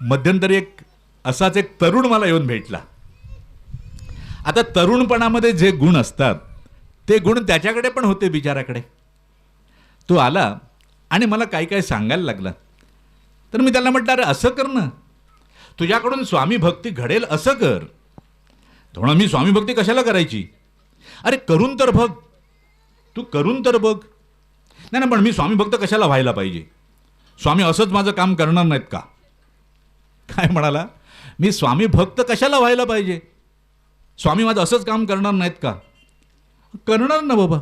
मध्यंतरी एक असाच एक तरुण मला येऊन भेटला. आता तरुणपणामध्ये जे गुण असतात ते गुण त्याच्याकडे पण होते बिचाराकडे. तो आला आणि मला काही काही सांगायला लागला. तर मी त्याला म्हटलं अरे असं कर ना. तुझ्याकडून स्वामी भक्ती घडेल असं कर. म्हणून मी स्वामी भक्ती कशाला करायची? अरे करून तर बघ. तू करून तर बघ. नाही ना पण मी स्वामी भक्त कशाला व्हायला पाहिजे? स्वामी असंच माझं काम करणार नाहीत का? काय म्हणाला? मी स्वामी भक्त कशाला व्हायला पाहिजे? स्वामी माझं असंच काम करणार नाहीत का? करणार ना बाबा.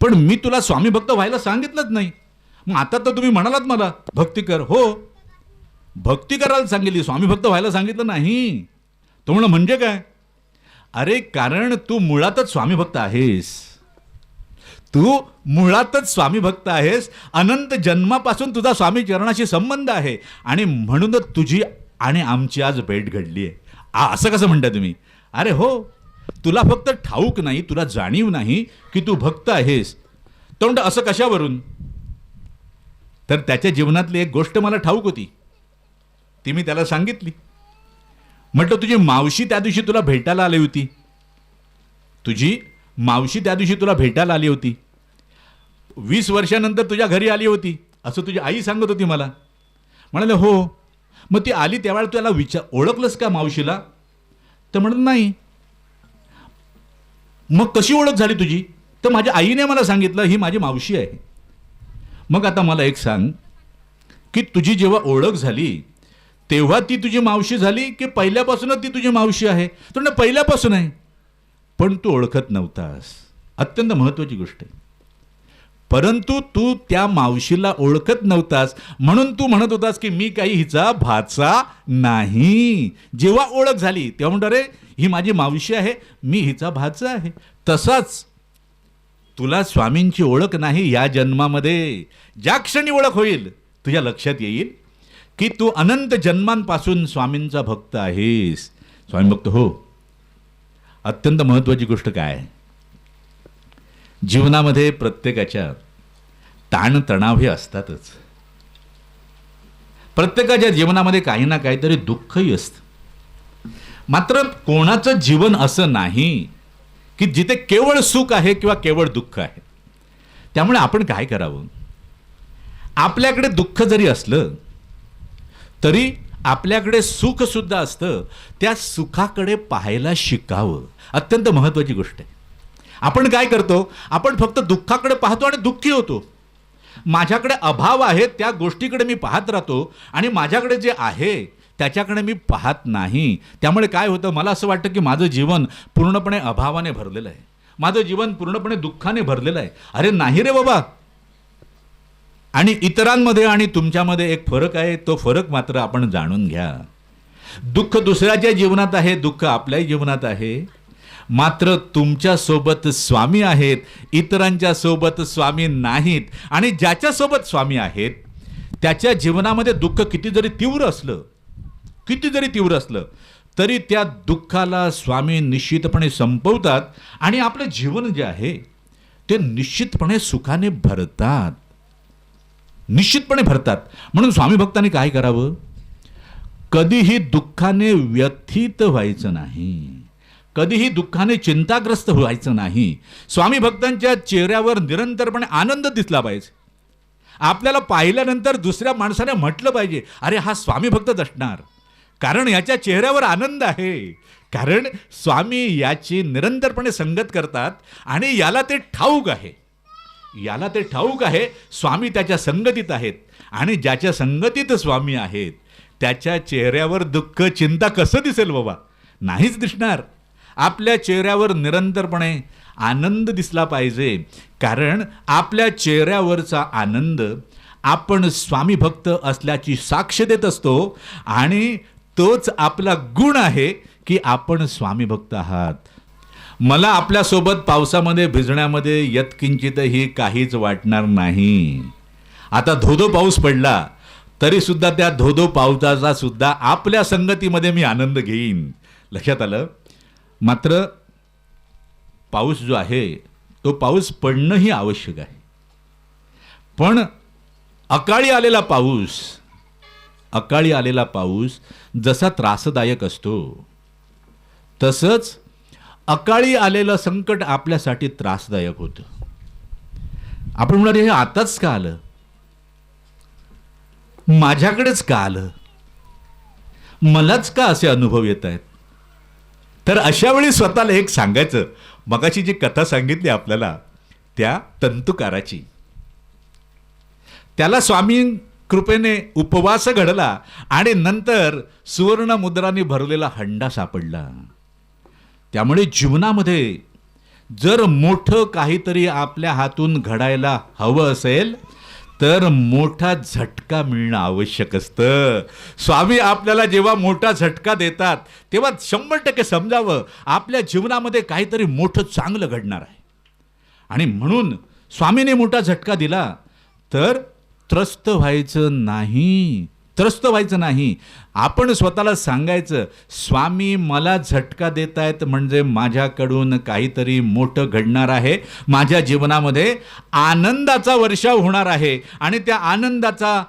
पण मी तुला स्वामी भक्त व्हायला सांगितलंच नाही. मग आता तर तुम्ही म्हणालात मला भक्ती कर. हो. भक्ती करायला सांगितली. स्वामी भक्त व्हायला सांगितलं नाही. तो म्हणलं म्हणजे काय? अरे कारण तू मुळातच स्वामी भक्त आहेस. तू मुळातच स्वामी भक्त आहेस. अनंत जन्मापासून तुझा स्वामी चरणाशी संबंध आहे. आणि म्हणूनच तुझी आणि आमची आज भेट घडली आहे. असं कसं म्हणता तुम्ही? अरे हो तुला फक्त ठाऊक नाही तुला जाणीव नाही की तू भक्त आहेस. तो म्हणतो असं कशावरून? तर त्याच्या जीवनातली एक गोष्ट मला ठाऊक होती. ती मी त्याला सांगितली. म्हटलं तुझी मावशी त्या दिवशी तुला भेटायला आली होती. तुझी मावशी त्या दिवशी तुला भेटायला आली होती. वीस वर्षानंतर तुझ्या घरी आली होती. असं तुझी आई सांगत होती मला. म्हणाले हो. मग ती आली त्यावेळेला त्याला विचार ओळखलंस का मावशीला? तर म्हणत नाही. मग कशी ओळख झाली तुझी? तर माझ्या आईने मला सांगितलं ही माझी मावशी आहे. मग आता मला एक सांग की तुझी जेव्हा ओळख झाली तेव्हा ती तुझी मावशी झाली की पहिल्यापासूनच ती तुझी मावशी आहे? तर ना पहिल्यापासून आहे. पण तू ओळखत नव्हतास. अत्यंत महत्त्वाची गोष्ट आहे. परंतु तू त्या मावशीला ओळखत नव्हतास. म्हणून तू म्हणत होतास की मी काही हिचा भाचा नाही. जेव्हा ओळख झाली तेव्हा म्हणतो अरे ही माझी मावशी आहे मी हिचा भाचा आहे. तसाच तुला स्वामींची ओळख नाही या जन्मामध्ये. ज्या क्षणी ओळख होईल तुझ्या लक्षात येईल की तू अनंत जन्मांपासून स्वामींचा भक्त आहेस. स्वामी भक्त हो. अत्यंत महत्त्वाची गोष्ट काय? आहे जीवनामध्ये प्रत्येकाच्या ताणतणाव हे असतातच. प्रत्येकाच्या जीवनामध्ये काही ना काहीतरी दुःखही असतं. मात्र कोणाचं जीवन असं नाही की जिथे केवळ सुख आहे किंवा केवळ दुःख आहे. त्यामुळे आपण काय करावं? आपल्याकडे दुःख जरी असलं तरी आपल्याकडे सुख सुद्धा असतं. त्या सुखाकडे पाहायला शिकावं. अत्यंत महत्त्वाची गोष्ट आहे. आपण काय करतो? आपण फक्त दुःखाकडे पाहतो आणि दुःखी होतो. माझ्याकडे अभाव आहे त्या गोष्टीकडे मी पाहत राहतो आणि माझ्याकडे जे आहे त्याच्याकडे मी पाहत नाही. त्यामुळे काय होतं? मला असं वाटतं की माझं जीवन पूर्णपणे अभावाने भरलेलं आहे. माझं जीवन पूर्णपणे दुःखाने भरलेलं आहे. अरे नाही रे बाबा! आणि इतरांमध्ये आणि तुमच्यामध्ये एक फरक आहे तो फरक मात्र आपण जाणून घ्या. दुःख दुसऱ्याच्या जीवनात आहे दुःख आपल्याही जीवनात आहे. मात्र तुमच्यासोबत स्वामी आहेत इतरांच्या सोबत स्वामी नाहीत आणि ज्याच्या सोबत स्वामी आहेत त्याच्या जीवनामध्ये दुःख किती जरी तीव्र असलं किती जरी तीव्र असलं तरी त्या दुःखाला स्वामी निश्चितपणे संपवतात आणि आपलं जीवन जे आहे ते निश्चितपणे सुखाने भरतात. निश्चितपणे भरतात. म्हणून स्वामी भक्तांनी काय करावं? कधीही दुःखाने व्यथित व्हायचं नाही. कधीही दुःखाने चिंताग्रस्त व्हायचं नाही. स्वामी भक्तांच्या चेहऱ्यावर निरंतरपणे आनंद दिसला पाहिजे. आपल्याला पाहिल्यानंतर दुसऱ्या माणसाने म्हटलं पाहिजे अरे हा स्वामी भक्तच असणार कारण याच्या चेहऱ्यावर आनंद आहे. कारण स्वामी याची निरंतरपणे संगत करतात आणि याला ते ठाऊक आहे. याला ते ठाऊक आहे स्वामी त्याच्या संगतीत आहेत आणि ज्याच्या संगतीत स्वामी आहेत त्याच्या चेहऱ्यावर दुःख चिंता कसं दिसेल बाबा? नाहीच दिसणार. आपल्या चेहऱ्यावर निरंतरपणे आनंद दिसला पाहिजे. कारण आपल्या चेहऱ्यावरचा आनंद आपण स्वामी भक्त असल्याची साक्ष देत असतो आणि तोच आपला गुण आहे की आपण स्वामी भक्त आहात. मला आपल्यासोबत पावसामध्ये भिजण्यामध्ये यत्किंचितही काहीच वाटणार नाही. आता धोधो पाऊस पडला तरीसुद्धा त्या धोधो पावसाचा सुद्धा आपल्या संगतीमध्ये मी आनंद घेईन. लक्षात आलं? मात्र पाऊस जो आहे तो पाऊस पडणंही आवश्यक आहे. पण अकाळी आलेला पाऊस अकाळी आलेला पाऊस जसा त्रासदायक असतो तसंच अकाळी आलेलं संकट आपल्यासाठी त्रासदायक होतं. आपण म्हणणार हे आताच का आलं? माझ्याकडेच का आलं? मलाच का असे अनुभव येत आहेत? तर अशा वेळी स्वतःला एक सांगायचं. मगाशी जी कथा सांगितली आपल्याला त्या तंतुकाराची. त्याला स्वामी कृपेने उपवास घडला आणि नंतर सुवर्ण मुद्राने भरलेला हंडा सापडला. त्यामुळे जीवनामध्ये जर मोठं काहीतरी आपल्या हातून घडायला हवं असेल तर मोठा झटका मिळणं आवश्यक असतं. स्वामी आपल्याला जेव्हा मोठा झटका देतात तेव्हा शंभर टक्के समजावं आपल्या जीवनामध्ये काहीतरी मोठं चांगलं घडणार आहे. आणि म्हणून स्वामीने मोठा झटका दिला तर त्रस्त व्हायचं नाही. त्रस्त व्हायचं नाही. आपण स्वतःला सांगायचं स्वामी मला झटका देत आहेत म्हणजे माझ्याकडून काहीतरी मोठं घडणार आहे. माझ्या जीवनामध्ये आनंदाचा वर्षाव होणार आहे. आणि त्या आनंदाचा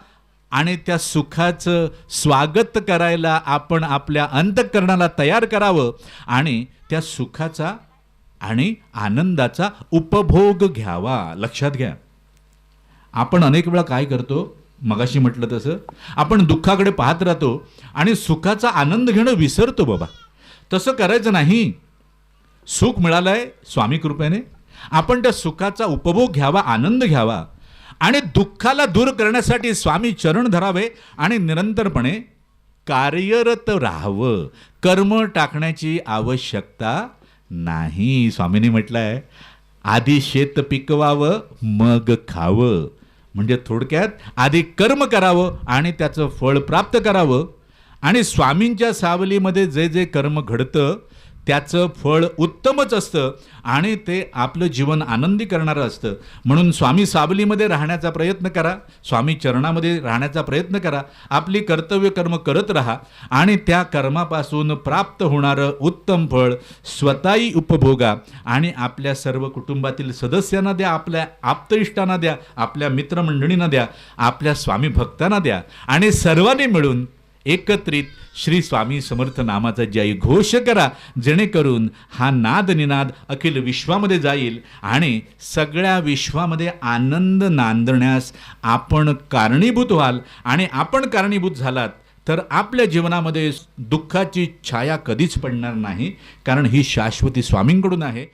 आणि त्या सुखाचं स्वागत करायला आपण आपल्या अंतःकरणाला तयार करावं आणि त्या सुखाचा आणि आनंदाचा उपभोग घ्यावा. लक्षात घ्या. आपण अनेक वेळा काय करतो? मगाशी म्हटलं तसं आपण दुःखाकडे पाहत राहतो आणि सुखाचा आनंद घेणं विसरतो बाबा. तसं करायचं नाही. सुख मिळालं आहे स्वामी कृपेने. आपण त्या सुखाचा उपभोग घ्यावा आनंद घ्यावा आणि दुःखाला दूर करण्यासाठी स्वामी चरण धरावे आणि निरंतरपणे कार्यरत राहावं. कर्म टाकण्याची आवश्यकता नाही. स्वामींनी म्हटलं आहे आधी शेत पिकवावं मग खावं. म्हणजे थोडक्यात आधी कर्म करावं आणि त्याचं फळ प्राप्त करावं. आणि स्वामींच्या सावलीमध्ये जे जे कर्म घडतं त्याचं फळ उत्तमच असतं आणि ते आपलं जीवन आनंदी करणारं असतं. म्हणून स्वामी सावलीमध्ये राहण्याचा प्रयत्न करा स्वामी चरणामध्ये राहण्याचा प्रयत्न करा आपली कर्तव्य कर्म करत राहा आणि त्या कर्मापासून प्राप्त होणारं उत्तम फळ स्वतःही उपभोगा आणि आपल्या सर्व कुटुंबातील सदस्यांना द्या आपल्या आप्तइष्टांना द्या आपल्या मित्रमंडळींना द्या आपल्या स्वामी भक्तांना द्या आणि सर्वांनी मिळून एकत्रित श्री स्वामी समर्थ नामाचा जय घोष करा. जेणेकरून हा नाद निनाद अखिल विश्वामध्ये जाईल आणि सगळ्या विश्वामध्ये आनंद नांदण्यास आपण कारणीभूत व्हाल. आणि आपण कारणीभूत झालात तर आपल्या जीवनामध्ये दुःखाची छाया कधीच पडणार नाही कारण ही शाश्वती स्वामींकडून आहे.